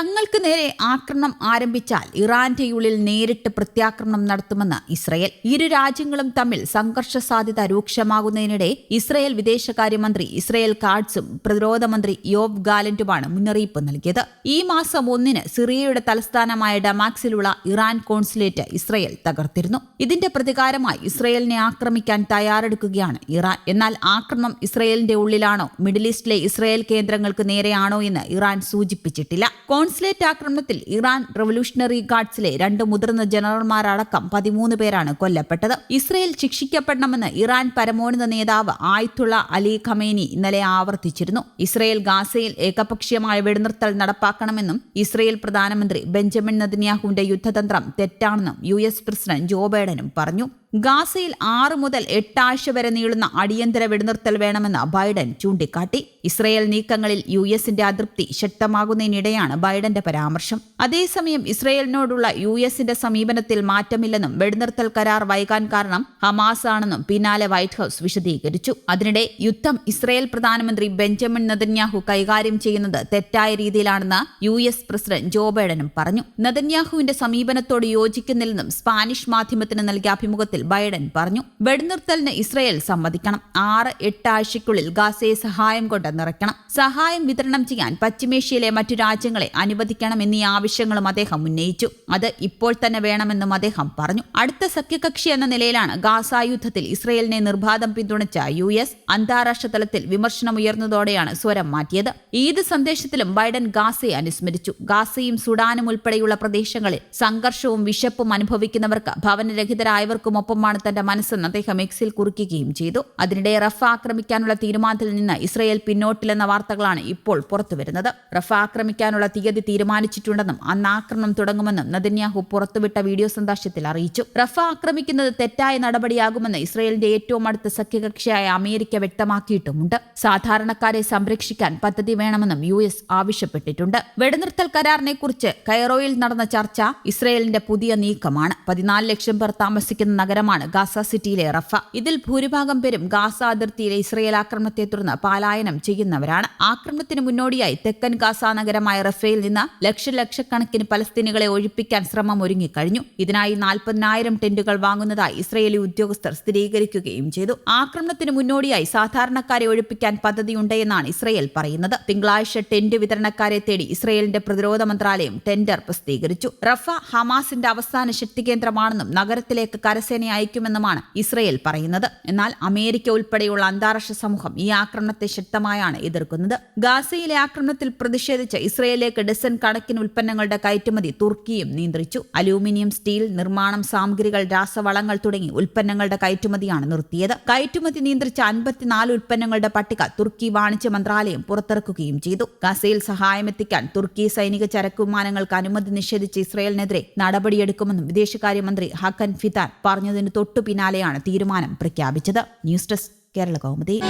തങ്ങൾക്ക് നേരെ ആക്രമണം ആരംഭിച്ചാൽ ഇറാന്റെ ഉള്ളിൽ നേരിട്ട് പ്രത്യാക്രമണം നടത്തുമെന്ന് ഇസ്രയേൽ. ഇരു രാജ്യങ്ങളും തമ്മിൽ സംഘർഷ സാധ്യത രൂക്ഷമാകുന്നതിനിടെ ഇസ്രയേൽ വിദേശകാര്യമന്ത്രി ഇസ്രയേൽ കാഡ്സും പ്രതിരോധ മന്ത്രി യോവ് ഗാലന്റുമാണ് മുന്നറിയിപ്പ് നൽകിയത്. ഈ മാസം ഒന്നിന് സിറിയയുടെ തലസ്ഥാനമായ ഡമാക്സിലുള്ള ഇറാൻ കോൺസുലേറ്റ് ഇസ്രയേൽ തകർത്തിരുന്നു. ഇതിന്റെ പ്രതികാരമായി ഇസ്രയേലിനെ ആക്രമിക്കാൻ തയ്യാറെടുക്കുകയാണ് ഇറാൻ. എന്നാൽ ആക്രമണം ഇസ്രയേലിന്റെ ഉള്ളിലാണോ? മിഡിൽ ഈസ്റ്റിലെ ഇസ്രയേൽ കേന്ദ്രങ്ങൾക്ക് നേരെയാണോ എന്ന് ഇറാൻ സൂചിപ്പിച്ചിട്ടില്ല. കോൺസുലേറ്റ് ആക്രമണത്തിൽ ഇറാൻ റവല്യൂഷണറി ഗാർഡ്സിലെ രണ്ട് മുതിർന്ന ജനറൽമാരടക്കം പതിമൂന്ന് പേരാണ് കൊല്ലപ്പെട്ടത്. ഇസ്രയേൽ ശിക്ഷിക്കപ്പെടണമെന്ന് ഇറാൻ പരമോന്നത നേതാവ് ആയിത്തുള്ള അലി ഖമേനി ഇന്നലെ ആവർത്തിച്ചിരുന്നു. ഇസ്രയേൽ ഗാസയിൽ ഏകപക്ഷീയമായ വെടിനിർത്തൽ നടപ്പാക്കണമെന്നും ഇസ്രയേൽ പ്രധാനമന്ത്രി ബെഞ്ചമിൻ നദിന്യാഹുവിന്റെ യുദ്ധതന്ത്രം തെറ്റാണെന്നും യു എസ് പ്രസിഡന്റ് ജോ ബൈഡനും പറഞ്ഞു. ഗാസയിൽ ആറ് മുതൽ എട്ടാഴ്ച വരെ നീളുന്ന അടിയന്തര വെടിനിർത്തൽ വേണമെന്ന് ബൈഡൻ ചൂണ്ടിക്കാട്ടി. ഇസ്രയേൽ നീക്കങ്ങളിൽ യു എസിന്റെ അതൃപ്തി ശക്തമാകുന്നതിനിടെയാണ് ബൈഡന്റെ പരാമർശം. അതേസമയം ഇസ്രയേലിനോടുള്ള യു എസിന്റെ സമീപനത്തിൽ മാറ്റമില്ലെന്നും വെടിനിർത്തൽ കരാർ വൈകാൻ കാരണം ഹമാസ് ആണെന്നും പിന്നാലെ വൈറ്റ് ഹൌസ് വിശദീകരിച്ചു. അതിനിടെ യുദ്ധം ഇസ്രയേൽ പ്രധാനമന്ത്രി ബെഞ്ചമിൻ നദന്യാഹു കൈകാര്യം ചെയ്യുന്നത് തെറ്റായ രീതിയിലാണെന്ന് യു എസ് പ്രസിഡന്റ് ജോ ബൈഡനും പറഞ്ഞു. നദന്യാഹുവിന്റെ സമീപനത്തോട് യോജിക്കുന്നില്ലെന്നും സ്പാനിഷ് മാധ്യമത്തിന് നൽകിയ അഭിമുഖത്തിൽ ബൈഡൻ പറഞ്ഞു വെടിനിർത്തലിന് ഇസ്രയേൽ സമ്മതിക്കണം. ആറ് എട്ടാഴ്ചയ്ക്കുള്ളിൽ ഗാസയെ സഹായം കൊണ്ട് നിറയ്ക്കണം. സഹായം വിതരണം ചെയ്യാൻ പശ്ചിമേഷ്യയിലെ മറ്റു രാജ്യങ്ങളെ അനുവദിക്കണം എന്നീ ആവശ്യങ്ങളും അദ്ദേഹം ഉന്നയിച്ചു. അത് ഇപ്പോൾ തന്നെ വേണമെന്നും അദ്ദേഹം പറഞ്ഞു. അടുത്ത സഖ്യകക്ഷി എന്ന നിലയിലാണ് ഗാസ യുദ്ധത്തിൽ ഇസ്രയേലിനെ നിർബാധം പിന്തുണച്ച യു എസ് അന്താരാഷ്ട്ര തലത്തിൽ വിമർശനം ഉയർന്നതോടെയാണ് സ്വരം മാറ്റിയത്. ഈദ് സന്ദേശത്തിലും ബൈഡൻ ഗാസയെ അനുസ്മരിച്ചു. ഗാസയും സുഡാനും ഉൾപ്പെടെയുള്ള പ്രദേശങ്ങളിൽ സംഘർഷവും വിശപ്പും അനുഭവിക്കുന്നവർക്ക് ഭവനരഹിതരായവർക്കുമൊപ്പമാണ് തന്റെ മനസ്സെന്ന് അദ്ദേഹം എക്സിൽ കുറിക്കുകയും ചെയ്തു. അതിനിടെ റഫ ആക്രമിക്കാനുള്ള തീരുമാനത്തിൽ നിന്ന് ഇസ്രയേൽ പിന്നോട്ടില്ലെന്ന വാർത്തകളാണ് ഇപ്പോൾ പുറത്തുവരുന്നത്. റഫ ആക്രമിക്കാനുള്ള തീയതി തീരുമാനിച്ചിട്ടുണ്ടെന്നും അന്ന് ആക്രമണം തുടങ്ങുമെന്നും നദന്യാഹു പുറത്തുവിട്ട വീഡിയോ സന്ദേശത്തിൽ അറിയിച്ചു. റഫ ആക്രമിക്കുന്നത് തെറ്റായ നടപടിയാകുമെന്ന് ഇസ്രയേലിന്റെ ഏറ്റവും അടുത്ത സഖ്യകക്ഷിയായ അമേരിക്ക വ്യക്തമാക്കിയിട്ടുമുണ്ട്. സാധാരണക്കാരെ സംരക്ഷിക്കാൻ പദ്ധതി വേണമെന്നും യു എസ് ആവശ്യപ്പെട്ടിട്ടുണ്ട്. വെടിനിർത്തൽ കരാറിനെ കുറിച്ച് കൈറോയിൽ നടന്ന ചർച്ച ഇസ്രയേലിന്റെ പുതിയ നീക്കമാണ്. പതിനാല് ലക്ഷം പേർ താമസിക്കുന്ന നഗരമാണ് ഗാസ സിറ്റിയിലെ റഫ. ഇതിൽ ഭൂരിഭാഗം പേരും ഗാസ അതിർത്തിയിലെ ഇസ്രയേൽ ആക്രമണത്തെ തുടർന്ന് പലായനം ചെയ്യുന്നവരാണ്. ആക്രമണത്തിന് മുന്നോടിയായി തെക്കൻ ഗാസ നഗരമായ റഫയിൽ നിന്ന് ലക്ഷലക്ഷക്കണക്കിന് പലസ്തീനുകളെ ഒഴിപ്പിക്കാൻ ശ്രമം ഒരുങ്ങിക്കഴിഞ്ഞു. ഇതിനായി നാൽപ്പതിനായിരം ടെന്റുകൾ വാങ്ങുന്നതായി ഇസ്രയേലി ഉദ്യോഗസ്ഥർ സ്ഥിരീകരിക്കുകയും ചെയ്തു. ആക്രമണത്തിന് മുന്നോടിയായി സാധാരണക്കാരെ ഒഴിപ്പിക്കാൻ പദ്ധതിയുണ്ടെന്നാണ് ഇസ്രയേൽ പറയുന്നത്. തിങ്കളാഴ്ച ടെന്റ് വിതരണക്കാരെ തേടി ഇസ്രയേലിന്റെ പ്രതിരോധ മന്ത്രാലയം ടെൻഡർ പ്രസിദ്ധീകരിച്ചു. റഫ ഹമാസിന്റെ അവസാന ശക്തി കേന്ദ്രമാണെന്നും നഗരത്തിലേക്ക് കരസേന അയക്കുമെന്നുമാണ് ഇസ്രയേൽ പറയുന്നത്. എന്നാൽ അമേരിക്ക ഉൾപ്പെടെയുള്ള അന്താരാഷ്ട്ര സമൂഹം ഈ ആക്രമണത്തെ ശക്തമായാണ് എതിർക്കുന്നത്. ഗാസയിലെ ആക്രമണത്തിൽ പ്രതിഷേധിച്ച് ഇസ്രയേലിലേക്ക് ഡസൻ കണക്കിന് ഉൽപ്പന്നങ്ങളുടെ കയറ്റുമതി തുർക്കിയും നിയന്ത്രിച്ചു. അലൂമിനിയം സ്റ്റീൽ നിർമ്മാണം സാമഗ്രികൾ രാസവളങ്ങൾ തുടങ്ങി ഉൽപ്പന്നങ്ങളുടെ കയറ്റുമതിയാണ് നിർത്തിയത്. കയറ്റുമതി നിയന്ത്രിച്ച അൻപത്തിനാല് ഉൽപ്പന്നങ്ങളുടെ പട്ടിക തുർക്കി വാണിജ്യ മന്ത്രാലയം പുറത്തിറക്കുകയും ചെയ്തു. ഗസയിൽ സഹായമെത്തിക്കാൻ തുർക്കി സൈനിക ചരക്ക് വിമാനങ്ങൾക്ക് അനുമതി നിഷേധിച്ച് ഇസ്രയേലിനെതിരെ നടപടിയെടുക്കുമെന്നും വിദേശകാര്യമന്ത്രി ഹക്കൻ ഫിതാൻ പറഞ്ഞതിന് തൊട്ടു പിന്നാലെയാണ് തീരുമാനം പ്രഖ്യാപിച്ചത്. News desk Kerala Kaumudi.